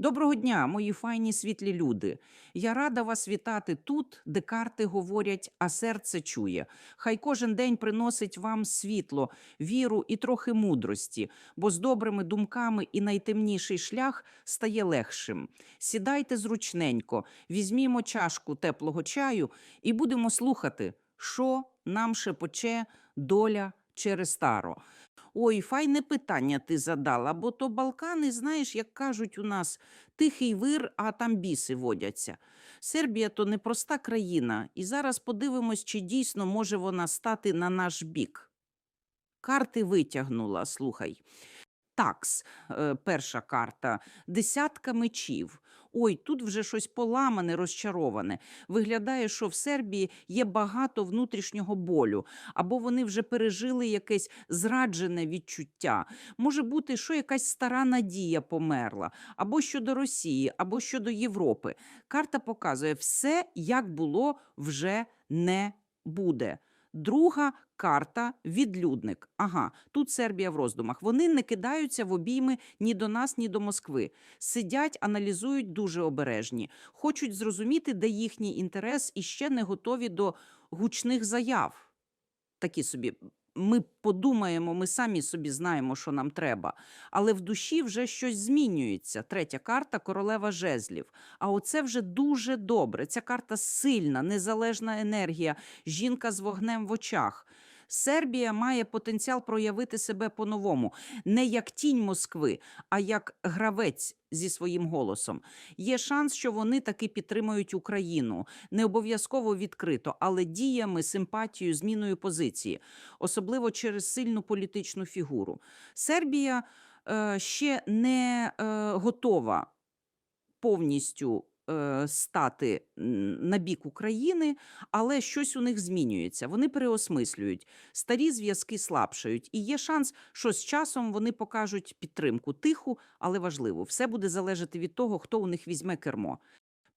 Доброго дня, мої файні світлі люди. Я рада вас вітати тут, де карти говорять, а серце чує. Хай кожен день приносить вам світло, віру і трохи мудрості, бо з добрими думками і найтемніший шлях стає легшим. Сідайте зручненько, візьмімо чашку теплого чаю і будемо слухати, що нам шепоче доля через старо. Ой, файне питання ти задала, бо то Балкани, знаєш, як кажуть у нас, тихий вир, а там біси водяться. Сербія то непроста країна, і зараз подивимось, чи дійсно може вона стати на наш бік. Карти витягнула, слухай. Такс, е, перша карта, десятка мечів. Ой, тут вже щось поламане, розчароване. Виглядає, що в Сербії є багато внутрішнього болю, або вони вже пережили якесь зраджене відчуття. Може бути, що якась стара надія померла, або щодо Росії, або щодо Європи. Карта показує все, як було, вже не буде. Друга карта відлюдник. Ага, тут Сербія в роздумах. Вони не кидаються в обійми ні до нас, ні до Москви. Сидять, аналізують дуже обережні, хочуть зрозуміти, де їхній інтерес, і ще не готові до гучних заяв. Такі собі. Ми подумаємо, ми самі собі знаємо, що нам треба. Але в душі вже щось змінюється. Третя карта королева жезлів. А оце вже дуже добре. Ця карта сильна, незалежна енергія, жінка з вогнем в очах. Сербія має потенціал проявити себе по-новому, не як тінь Москви, а як гравець зі своїм голосом. Є шанс, що вони таки підтримують Україну, не обов'язково відкрито, але діями, симпатією, зміною позиції, особливо через сильну політичну фігуру. Сербія е, ще не е, готова повністю е, стати на бік України, але щось у них змінюється. Вони переосмислюють, старі зв'язки слабшають, і є шанс, що з часом вони покажуть підтримку тиху, але важливу. Все буде залежати від того, хто у них візьме кермо.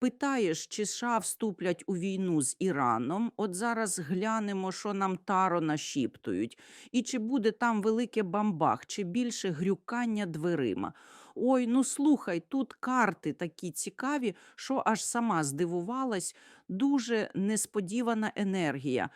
Питаєш, чи США вступлять у війну з Іраном? От зараз глянемо, що нам таро нашіптують, і чи буде там велике бамбах, чи більше грюкання дверима. Ой, ну слухай, тут карти такі цікаві, що аж сама здивувалась. Дуже несподівана енергія.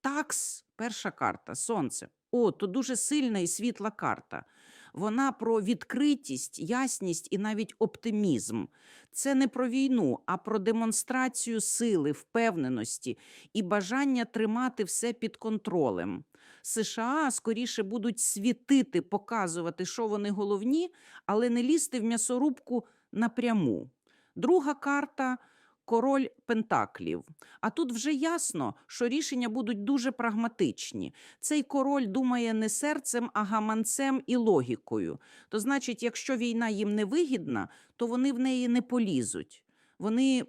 Такс, перша карта, сонце. О, то дуже сильна і світла карта. Вона про відкритість, ясність і навіть оптимізм. Це не про війну, а про демонстрацію сили, впевненості і бажання тримати все під контролем. США скоріше будуть світити, показувати, що вони головні, але не лізти в м'ясорубку напряму. Друга карта король Пентаклів. А тут вже ясно, що рішення будуть дуже прагматичні. Цей король думає не серцем, а гаманцем і логікою. То значить, якщо війна їм не вигідна, то вони в неї не полізуть. Вони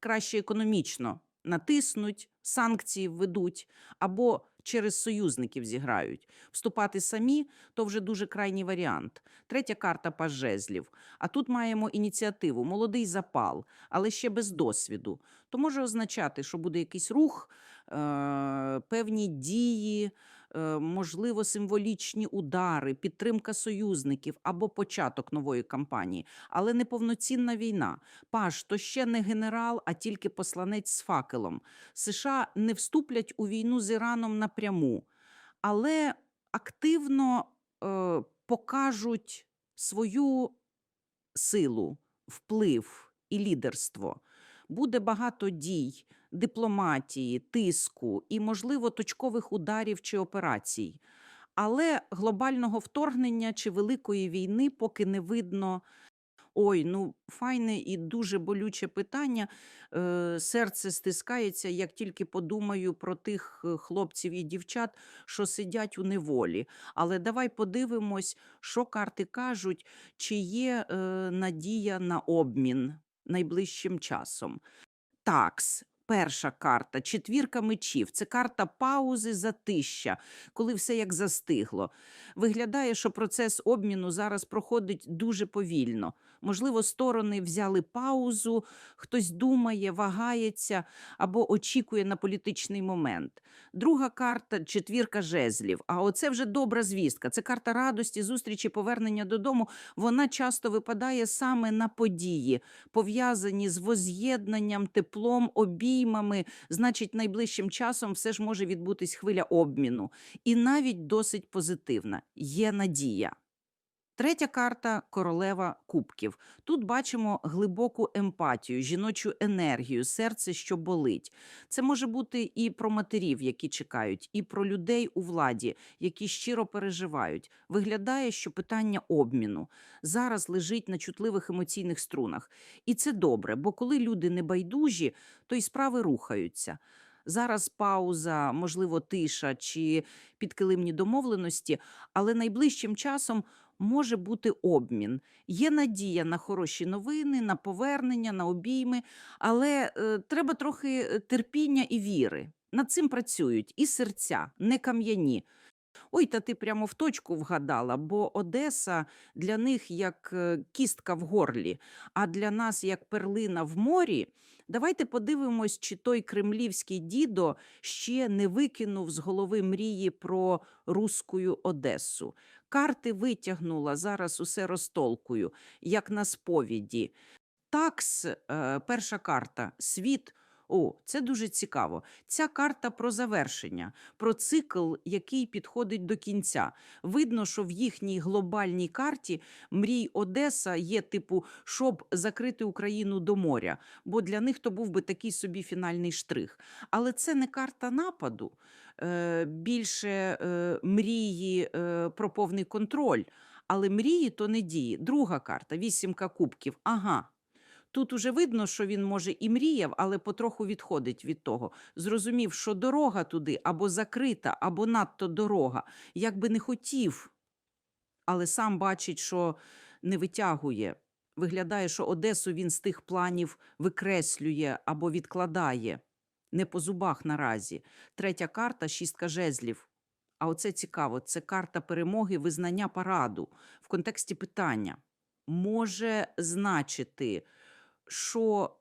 краще економічно натиснуть, санкції введуть або через союзників зіграють. Вступати самі то вже дуже крайній варіант. Третя карта пажезлів. А тут маємо ініціативу, молодий запал, але ще без досвіду. То може означати, що буде якийсь рух, е- певні дії, можливо, символічні удари, підтримка союзників або початок нової кампанії, але не повноцінна війна. Паш то ще не генерал, а тільки посланець з факелом. США не вступлять у війну з Іраном напряму, але активно е, покажуть свою силу, вплив і лідерство. Буде багато дій, дипломатії, тиску і, можливо, точкових ударів чи операцій. Але глобального вторгнення чи великої війни поки не видно. Ой, ну файне і дуже болюче питання. Е, серце стискається, як тільки подумаю про тих е, хлопців і дівчат, що сидять у неволі. Але давай подивимось, що карти кажуть, чи є е, надія на обмін найближчим часом. Такс, перша карта четвірка мечів. Це карта паузи, затища, коли все як застигло. Виглядає, що процес обміну зараз проходить дуже повільно. Можливо, сторони взяли паузу, хтось думає, вагається або очікує на політичний момент. Друга карта четвірка жезлів. А оце вже добра звістка. Це карта радості, зустрічі, повернення додому. Вона часто випадає саме на події, пов'язані з воз'єднанням, теплом, обіймами. Значить, найближчим часом все ж може відбутись хвиля обміну. І навіть досить позитивна. Є надія. Третя карта королева кубків. Тут бачимо глибоку емпатію, жіночу енергію, серце, що болить. Це може бути і про матерів, які чекають, і про людей у владі, які щиро переживають. Виглядає, що питання обміну зараз лежить на чутливих емоційних струнах. І це добре, бо коли люди не байдужі, то й справи рухаються. Зараз пауза, можливо, тиша чи підкилимні домовленості, але найближчим часом може бути обмін. Є надія на хороші новини, на повернення, на обійми, але е, треба трохи е, терпіння і віри. Над цим працюють і серця, не кам'яні. Ой, та ти прямо в точку вгадала, бо Одеса для них як е, кістка в горлі, а для нас як перлина в морі. Давайте подивимось, чи той кремлівський дідо ще не викинув з голови мрії про руську Одесу. Карти витягнула, зараз усе розтолкую, як на сповіді. Такс, е, перша карта, світ. О, це дуже цікаво. Ця карта про завершення, про цикл, який підходить до кінця. Видно, що в їхній глобальній карті мрій Одеса є типу, щоб закрити Україну до моря, бо для них то був би такий собі фінальний штрих. Але це не карта нападу, більше е, мрії е, про повний контроль. Але мрії то не дії. Друга карта вісімка кубків. Ага. Тут уже видно, що він може і мріяв, але потроху відходить від того. Зрозумів, що дорога туди або закрита, або надто дорога, як би не хотів, але сам бачить, що не витягує. Виглядає, що Одесу він з тих планів викреслює або відкладає. Не по зубах наразі. Третя карта шістка жезлів. А оце цікаво. Це карта перемоги, визнання параду в контексті питання. Може значити, що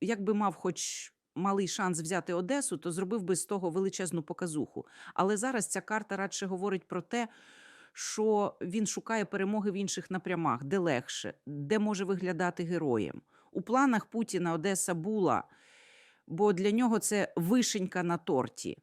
якби мав хоч малий шанс взяти Одесу, то зробив би з того величезну показуху. Але зараз ця карта радше говорить про те, що він шукає перемоги в інших напрямах, де легше, де може виглядати героєм. У планах Путіна Одеса була, бо для нього це вишенька на торті.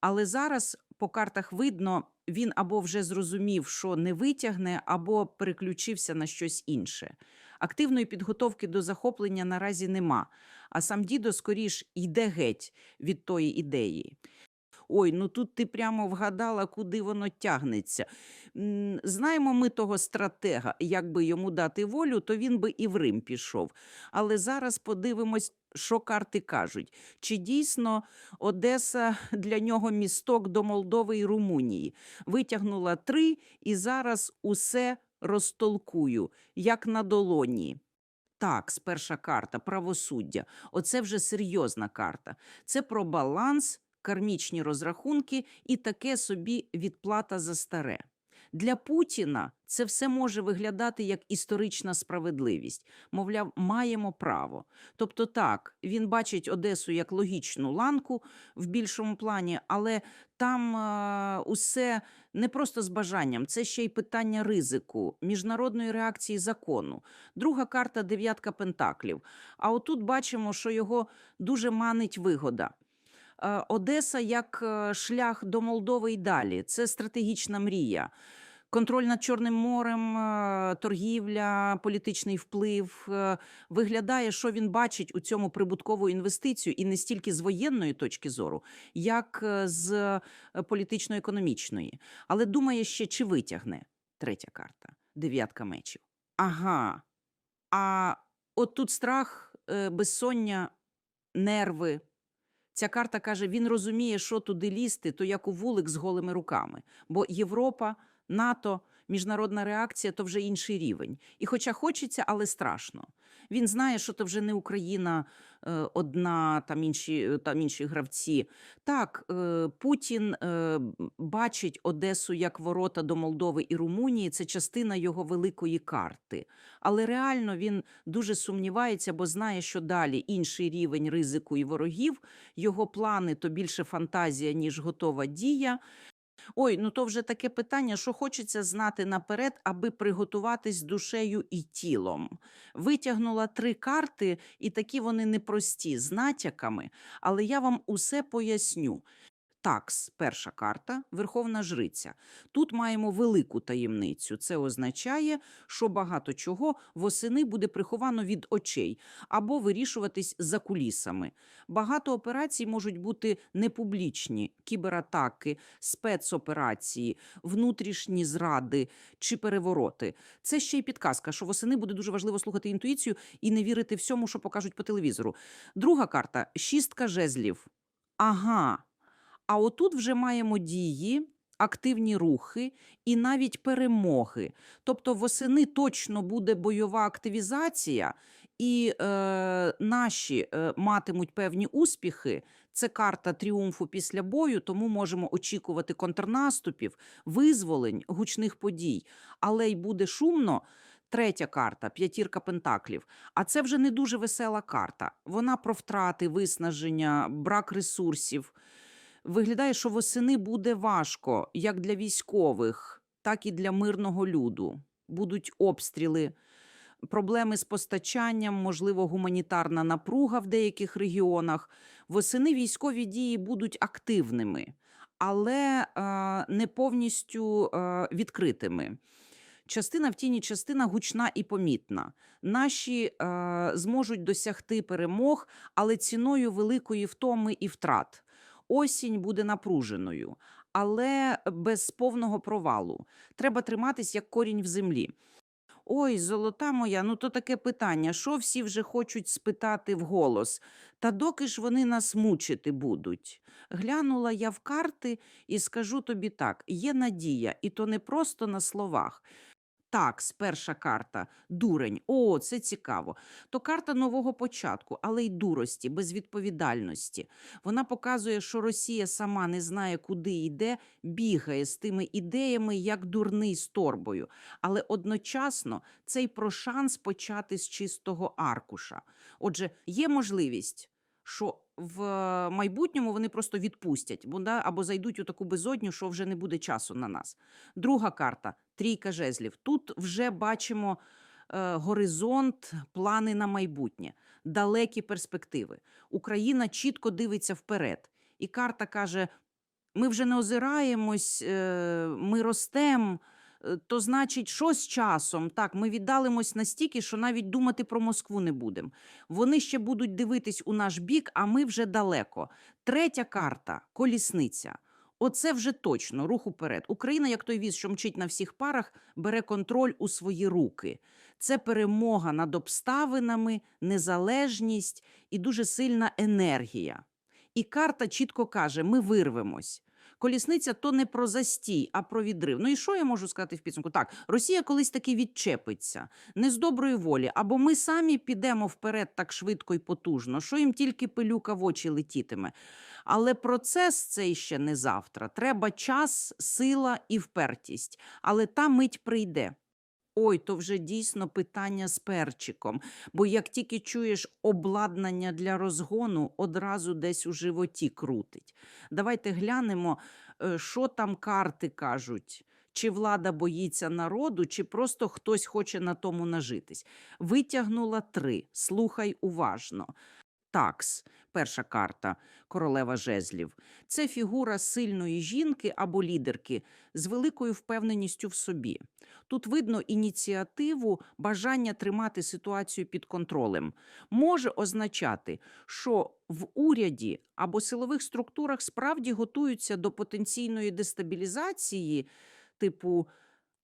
Але зараз по картах видно, він або вже зрозумів, що не витягне, або переключився на щось інше. Активної підготовки до захоплення наразі нема, а сам дідо скоріш йде геть від тої ідеї. Ой, ну тут ти прямо вгадала, куди воно тягнеться. Знаємо ми того стратега. Якби йому дати волю, то він би і в Рим пішов. Але зараз подивимось, що карти кажуть. Чи дійсно Одеса для нього місток до Молдови і Румунії? Витягнула три і зараз усе розтолкую, як на долоні. Так, перша карта правосуддя. Оце вже серйозна карта. Це про баланс, кармічні розрахунки і таке собі відплата за старе. Для Путіна це все може виглядати як історична справедливість. Мовляв, маємо право. Тобто, так, він бачить Одесу як логічну ланку в більшому плані, але там е, усе не просто з бажанням, це ще й питання ризику, міжнародної реакції закону. Друга карта дев'ятка пентаклів. А отут бачимо, що його дуже манить вигода. Е, Одеса як е, шлях до Молдови і далі. Це стратегічна мрія. Контроль над Чорним морем, е, торгівля, політичний вплив е, виглядає, що він бачить у цьому прибуткову інвестицію, і не стільки з воєнної точки зору, як е, з політично-економічної. Але думає ще, чи витягне третя карта, дев'ятка мечів. Ага. А от тут страх, безсоння, нерви. Ця карта каже: він розуміє, що туди лізти, то як у вулик з голими руками. Бо Європа, НАТО, міжнародна реакція то вже інший рівень. І хоча хочеться, але страшно. Він знає, що це вже не Україна е, одна, там інші, там інші гравці. Так, е, Путін е, бачить Одесу як ворота до Молдови і Румунії. Це частина його великої карти. Але реально він дуже сумнівається, бо знає, що далі інший рівень ризику і ворогів. Його плани то більше фантазія, ніж готова дія. Ой, ну то вже таке питання, що хочеться знати наперед, аби приготуватись душею і тілом. Витягнула три карти, і такі вони непрості, з натяками, але я вам усе поясню. Такс, перша карта, Верховна Жриця. Тут маємо велику таємницю. Це означає, що багато чого восени буде приховано від очей або вирішуватись за кулісами. Багато операцій можуть бути непублічні: кібератаки, спецоперації, внутрішні зради чи перевороти. Це ще й підказка, що восени буде дуже важливо слухати інтуїцію і не вірити всьому, що покажуть по телевізору. Друга карта шістка жезлів. Ага. А отут вже маємо дії, активні рухи і навіть перемоги. Тобто восени точно буде бойова активізація, і е, наші е, матимуть певні успіхи. Це карта тріумфу після бою, тому можемо очікувати контрнаступів, визволень, гучних подій. Але й буде шумно. Третя карта п'ятірка пентаклів. А це вже не дуже весела карта. Вона про втрати, виснаження, брак ресурсів. Виглядає, що восени буде важко як для військових, так і для мирного люду. Будуть обстріли, проблеми з постачанням, можливо, гуманітарна напруга в деяких регіонах. Восени військові дії будуть активними, але е, не повністю е, відкритими. Частина в тіні, частина гучна і помітна. Наші е, зможуть досягти перемог, але ціною великої втоми і втрат. Осінь буде напруженою, але без повного провалу. Треба триматись як корінь в землі. Ой, золота моя, ну то таке питання. Що всі вже хочуть спитати вголос? Та доки ж вони нас мучити будуть? Глянула я в карти і скажу тобі так: є надія, і то не просто на словах. Такс, перша карта, дурень. О, це цікаво. То карта нового початку, але й дурості, безвідповідальності. Вона показує, що Росія сама не знає, куди йде, бігає з тими ідеями, як дурний з торбою. Але одночасно це й про шанс почати з чистого аркуша. Отже, є можливість, що в майбутньому вони просто відпустять або зайдуть у таку безодню, що вже не буде часу на нас. Друга карта трійка жезлів. Тут вже бачимо е, горизонт, плани на майбутнє, далекі перспективи. Україна чітко дивиться вперед. І карта каже: ми вже не озираємось, е, ми ростемо. То значить, що з часом? Так, ми віддалимось настільки, що навіть думати про Москву не будемо. Вони ще будуть дивитись у наш бік, а ми вже далеко. Третя карта колісниця. Оце вже точно рух уперед. Україна, як той віз, що мчить на всіх парах, бере контроль у свої руки. Це перемога над обставинами, незалежність і дуже сильна енергія. І карта чітко каже: ми вирвемось. Колісниця то не про застій, а про відрив. Ну і що я можу сказати в підсумку? Так, Росія колись таки відчепиться, не з доброї волі, або ми самі підемо вперед так швидко і потужно, що їм тільки пилюка в очі летітиме. Але процес цей ще не завтра. Треба час, сила і впертість. Але та мить прийде. Ой, то вже дійсно питання з перчиком. Бо як тільки чуєш обладнання для розгону, одразу десь у животі крутить. Давайте глянемо, е, що там карти кажуть. Чи влада боїться народу, чи просто хтось хоче на тому нажитись. Витягнула три. Слухай уважно. Такс, перша карта, королева жезлів. Це фігура сильної жінки або лідерки з великою впевненістю в собі. Тут видно ініціативу, бажання тримати ситуацію під контролем. Може означати, що в уряді або силових структурах справді готуються до потенційної дестабілізації, типу,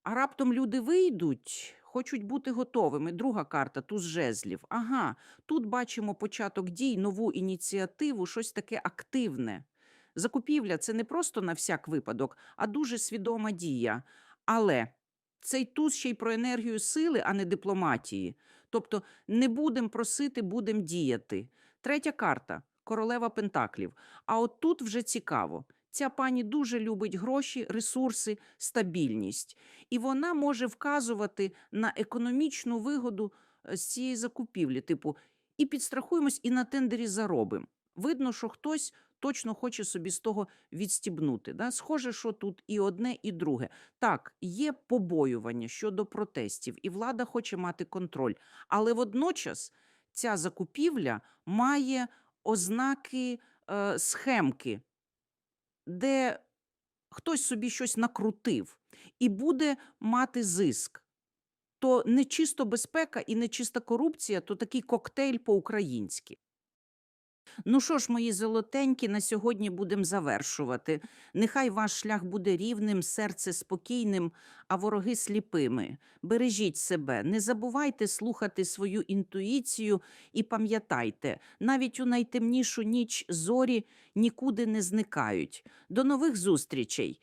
а раптом люди вийдуть. Хочуть бути готовими. Друга карта туз жезлів. Ага, тут бачимо початок дій, нову ініціативу, щось таке активне. Закупівля це не просто на всяк випадок, а дуже свідома дія. Але цей туз ще й про енергію сили, а не дипломатії. Тобто не будемо просити, будемо діяти. Третя карта королева Пентаклів. А от тут вже цікаво. Ця пані дуже любить гроші, ресурси, стабільність. І вона може вказувати на економічну вигоду е, з цієї закупівлі. Типу, і підстрахуємось, і на тендері заробимо. Видно, що хтось точно хоче собі з того відстібнути. Да? Схоже, що тут і одне, і друге. Так, є побоювання щодо протестів, і влада хоче мати контроль. Але водночас ця закупівля має ознаки е, схемки, де хтось собі щось накрутив і буде мати зиск. То не чисто безпека і не чиста корупція, то такий коктейль по-українськи. Ну що ж, мої золотенькі, на сьогодні будемо завершувати. Нехай ваш шлях буде рівним, серце спокійним, а вороги сліпими. Бережіть себе, не забувайте слухати свою інтуїцію і пам'ятайте, навіть у найтемнішу ніч зорі нікуди не зникають. До нових зустрічей!